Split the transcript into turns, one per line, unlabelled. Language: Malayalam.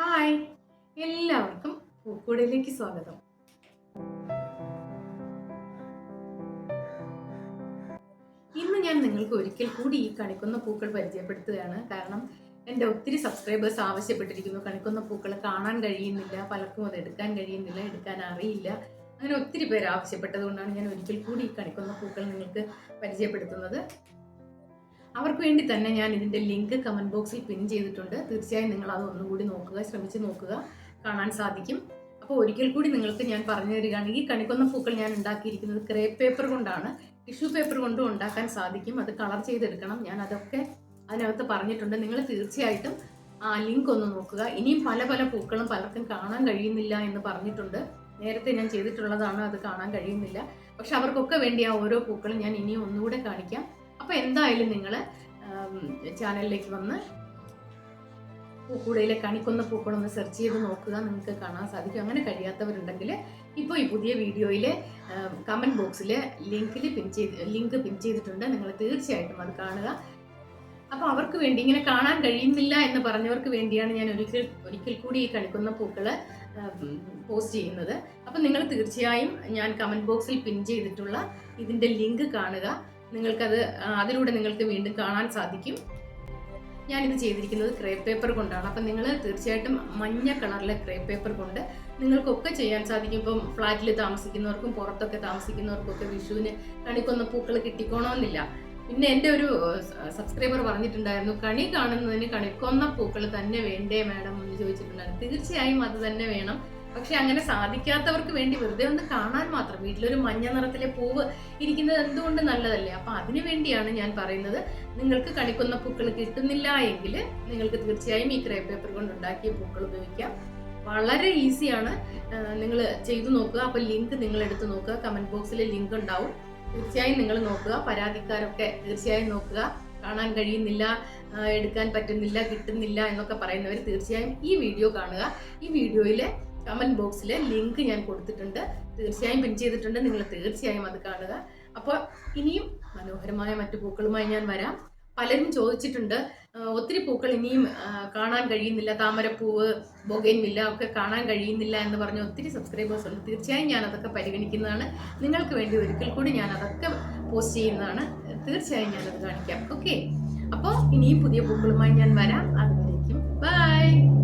ഹായ് എല്ലാവർക്കും പൂക്കൂടയിലേക്ക് സ്വാഗതം. ഇന്ന് ഞാൻ നിങ്ങൾക്ക് ഒരിക്കൽ കൂടി ഈ കണിക്കുന്ന പൂക്കൾ പരിചയപ്പെടുത്തുകയാണ്. കാരണം എന്റെ ഒത്തിരി സബ്സ്ക്രൈബേഴ്സ് ആവശ്യപ്പെട്ടിരിക്കുന്നു. കണിക്കുന്ന പൂക്കൾ കാണാൻ കഴിയുന്നില്ല പലർക്കും അത് എടുക്കാൻ കഴിയുന്നില്ല എടുക്കാൻ അറിയില്ല. അങ്ങനെ ഒത്തിരി പേര് ആവശ്യപ്പെട്ടതുകൊണ്ടാണ് ഞാൻ ഒരിക്കൽ കൂടി ഈ കണിക്കുന്ന പൂക്കൾ നിങ്ങൾക്ക് പരിചയപ്പെടുത്തുന്നത്. അവർക്ക് വേണ്ടി തന്നെ ഞാൻ ഇതിന്റെ ലിങ്ക് കമന്റ് ബോക്സിൽ പിൻ ചെയ്തിട്ടുണ്ട്. തീർച്ചയായും നിങ്ങൾ അത് ഒന്നുകൂടി നോക്കുക ശ്രമിച്ച് നോക്കുക കാണാൻ സാധിക്കും. അപ്പോൾ ഒരിക്കൽ കൂടി നിങ്ങൾക്ക് ഞാൻ പറഞ്ഞു തരികയാണ് ഈ കണിക്കൊന്ന പൂക്കൾ ഞാൻ ഉണ്ടാക്കിയിരിക്കുന്നത് ക്രേപ്പ് പേപ്പർ കൊണ്ടാണ്. ടിഷ്യൂ പേപ്പർ കൊണ്ടും ഉണ്ടാക്കാൻ സാധിക്കും. അത് കളർ ചെയ്തെടുക്കണം. ഞാൻ അതൊക്കെ അതിനകത്ത് പറഞ്ഞിട്ടുണ്ട്. നിങ്ങൾ തീർച്ചയായിട്ടും ആ ലിങ്ക് ഒന്ന് നോക്കുക. ഇനിയും പല പല പൂക്കളും പലർക്കും കാണാൻ കഴിയുന്നില്ല എന്ന് പറഞ്ഞിട്ടുണ്ട്. നേരത്തെ ഞാൻ ചെയ്തിട്ടുള്ളതാണ്. അത് കാണാൻ കഴിയുന്നില്ല. പക്ഷെ അവർക്കൊക്കെ വേണ്ടി ആ ഓരോ പൂക്കളും ഞാൻ ഇനിയും ഒന്നുകൂടെ കാണിക്കാം. അപ്പോൾ എന്തായാലും നിങ്ങൾ ചാനലിലേക്ക് വന്ന് പൂക്കൂടയിലെ കണിക്കൊന്ന പൂക്കളൊന്ന് സെർച്ച് ചെയ്ത് നോക്കുക. നിങ്ങൾക്ക് കാണാൻ സാധിക്കും. അങ്ങനെ കഴിയാത്തവരുണ്ടെങ്കിൽ ഇപ്പോൾ ഈ പുതിയ വീഡിയോയിലെ കമന്റ് ബോക്സിൽ ലിങ്കിൽ പിൻ ചെയ്ത് ലിങ്ക് പിൻ ചെയ്തിട്ടുണ്ട്. നിങ്ങൾ തീർച്ചയായിട്ടും അത് കാണുക. അപ്പോൾ അവർക്ക് വേണ്ടി ഇങ്ങനെ കാണാൻ കഴിയുന്നില്ല എന്ന് പറഞ്ഞവർക്ക് വേണ്ടിയാണ് ഞാൻ ഒരിക്കൽ ഒരിക്കൽ കൂടി ഈ കണിക്കുന്ന പൂക്കൾ പോസ്റ്റ് ചെയ്യുന്നത്. അപ്പോൾ നിങ്ങൾ തീർച്ചയായും ഞാൻ കമന്റ് ബോക്സിൽ പിൻ ചെയ്തിട്ടുള്ള ഇതിന്റെ ലിങ്ക് കാണുക. നിങ്ങൾക്കത് അതിലൂടെ നിങ്ങൾക്ക് വീണ്ടും കാണാൻ സാധിക്കും. ഞാനിത് ചെയ്തിരിക്കുന്നത് ക്രേപ്പ് പേപ്പർ കൊണ്ടാണ്. അപ്പം നിങ്ങൾ തീർച്ചയായിട്ടും മഞ്ഞ കളറിലെ ക്രേപ്പ് പേപ്പർ കൊണ്ട് നിങ്ങൾക്കൊക്കെ ചെയ്യാൻ സാധിക്കും. ഇപ്പം ഫ്ലാറ്റിൽ താമസിക്കുന്നവർക്കും പുറത്തൊക്കെ താമസിക്കുന്നവർക്കൊക്കെ വിഷുവിന് കണിക്കൊന്ന പൂക്കൾ കിട്ടിക്കോണമെന്നില്ല പിന്നെ എന്റെ ഒരു സബ്സ്ക്രൈബർ പറഞ്ഞിട്ടുണ്ടായിരുന്നു കണി കാണുന്നതിന് കണിക്കൊന്ന പൂക്കൾ തന്നെ വേണ്ടേ മാഡം? എന്ന് ചോദിച്ചിട്ടുണ്ടായിരുന്നു. തീർച്ചയായും അത് തന്നെ വേണം. പക്ഷെ അങ്ങനെ സാധിക്കാത്തവർക്ക് വേണ്ടി വെറുതെ ഒന്ന് കാണാൻ മാത്രം. വീട്ടിലൊരു മഞ്ഞ നിറത്തിലെ പൂവ് ഇരിക്കുന്നത് എന്തുകൊണ്ട് നല്ലതല്ലേ? അപ്പൊ അതിനു വേണ്ടിയാണ് ഞാൻ പറയുന്നത്. നിങ്ങൾക്ക് കണിക്കുന്ന പൂക്കൾ കിട്ടുന്നില്ല എങ്കിൽ നിങ്ങൾക്ക് തീർച്ചയായും ഈ ക്രേ പേപ്പർ കൊണ്ട് ഉണ്ടാക്കിയ പൂക്കൾ ഉപയോഗിക്കാം. വളരെ ഈസിയാണ്. നിങ്ങൾ ചെയ്തു നോക്കുക. അപ്പോൾ ലിങ്ക് നിങ്ങൾ എടുത്ത് നോക്കുക. കമന്റ് ബോക്സിൽ ലിങ്ക് ഉണ്ടാവും. തീർച്ചയായും നിങ്ങൾ നോക്കുക. പരാതിക്കാരൊക്കെ തീർച്ചയായും നോക്കുക. കാണാൻ കഴിയുന്നില്ല എടുക്കാൻ പറ്റുന്നില്ല കിട്ടുന്നില്ല എന്നൊക്കെ പറയുന്നവർ തീർച്ചയായും ഈ വീഡിയോ കാണുക. ഈ വീഡിയോയിലെ കമന്റ് ബോക്സിൽ ലിങ്ക് ഞാൻ കൊടുത്തിട്ടുണ്ട്. തീർച്ചയായും പിൻ ചെയ്തിട്ടുണ്ട്. നിങ്ങൾ തീർച്ചയായും അത് കാണുക. അപ്പോൾ ഇനിയും മനോഹരമായ മറ്റു പൂക്കളുമായി ഞാൻ വരാം. പലരും ചോദിച്ചിട്ടുണ്ട് ഒത്തിരി പൂക്കൾ ഇനിയും കാണാൻ കഴിയുന്നില്ല. താമരപ്പൂവ് ബൊഗൈൻവില്ല ഒക്കെ കാണാൻ കഴിയുന്നില്ല എന്ന് പറഞ്ഞ ഒത്തിരി സബ്സ്ക്രൈബേഴ്സ് ഉണ്ട്. തീർച്ചയായും ഞാൻ അതൊക്കെ പരിഗണിക്കുന്നതാണ്. നിങ്ങൾക്ക് വേണ്ടി ഒരിക്കൽ കൂടി ഞാൻ അതൊക്കെ പോസ്റ്റ് ചെയ്യുന്നതാണ്. തീർച്ചയായും ഞാനത് കാണിക്കാം. ഓക്കെ അപ്പോൾ ഇനിയും പുതിയ പൂക്കളുമായി ഞാൻ വരാം. അതുവരേക്കും. ബൈ